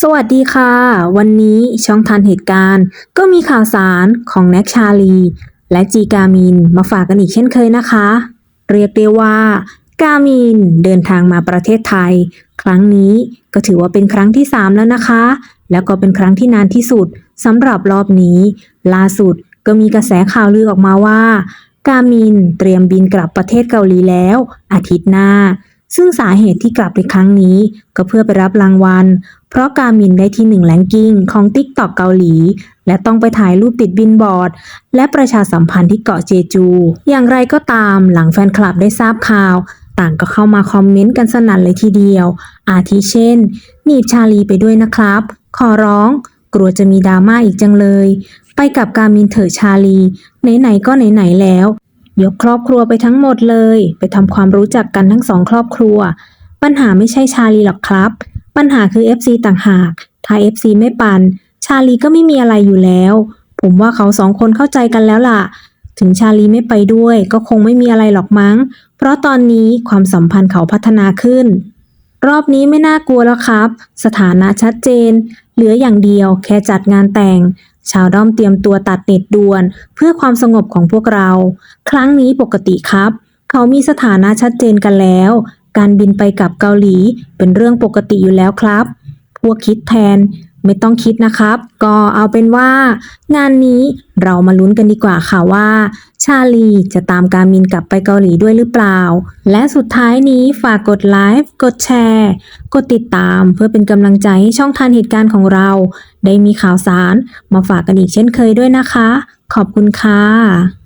สวัสดีค่ะ วันนี้ช่องทันเหตุการณ์ ก็มีข่าวสารของแน็กชาลี และจีกามินมาฝากกันอีกเช่นเคยนะคะ เรียกได้ว่า กามินเดินทางมาประเทศไทย ครั้งนี้ก็ถือว่าเป็นครั้งที่ 3 แล้วนะคะ แล้วก็เป็นครั้งที่นานที่สุดสำหรับรอบนี้ ล่าสุดก็มีกระแสข่าวลือออกมาว่า กามินเตรียมบินกลับประเทศเกาหลีแล้ว อาทิตย์หน้า ซึ่งสาเหตุที่กลับในครั้งนี้ ก็เพื่อไปรับรางวัล เพราะกามินได้ที่หนึ่งแลนกิ้งของ TikTok เกาหลี และต้องไปถ่ายรูปติดบินบอร์ด และประชาสัมพันธ์ที่เกาะเจจู อย่างไรก็ตามหลังแฟนคลับได้ทราบข่าว ต่างก็เข้ามาคอมเมนต์กันสนั่นเลยทีเดียว อาทิเช่น หนีบชาลีไปด้วยนะครับ ขอร้อง กลัวจะมีดราม่าอีกจังเลย ไปกับกามินเถอะชาลีไหนๆก็ไหนๆแล้ว ยกครอบครัวไปทั้งหมดเลย ไปทำความรู้จักกันทั้งสองครอบครัว ปัญหาไม่ใช่ชาลีหรอกครับ ปัญหาคือ FC ต่างหาก ถ้า FC ไม่ปัน ชาลีก็ไม่มีอะไรอยู่แล้ว ผมว่าเขาสองคนเข้าใจกันแล้วล่ะ ถึงชาลีไม่ไปด้วย ก็คงไม่มีอะไรหรอกมั้ง เพราะตอนนี้ความสัมพันธ์เขาพัฒนาขึ้น รอบนี้ไม่น่ากลัวแล้วครับ สถานะชัดเจน เหลืออย่างเดียวแค่จัดงานแต่ง ชาวด้อมเตรียมตัวตัดเน็ตด่วน เพื่อความสงบของพวกเรา ครั้งนี้ปกติครับ เขามีสถานะชัดเจนกันแล้ว การบินไปกับเกาหลีเป็นเรื่องปกติอยู่แล้วครับ พวกคิดแทน ไม่ต้องคิดนะครับ ก็เอาเป็นว่า งานนี้เรามาลุ้นกันดีกว่าค่ะว่า ชาลีจะตามการมินกลับไปเกาหลีด้วยหรือเปล่า และสุดท้ายนี้ฝากกดไลค์กดแชร์ กดติดตามเพื่อเป็นกำลังใจให้ช่องทันเหตุการณ์ของเรา ได้มีข่าวสาร มาฝากกันอีกเช่นเคยด้วยนะคะ ขอบคุณค่ะ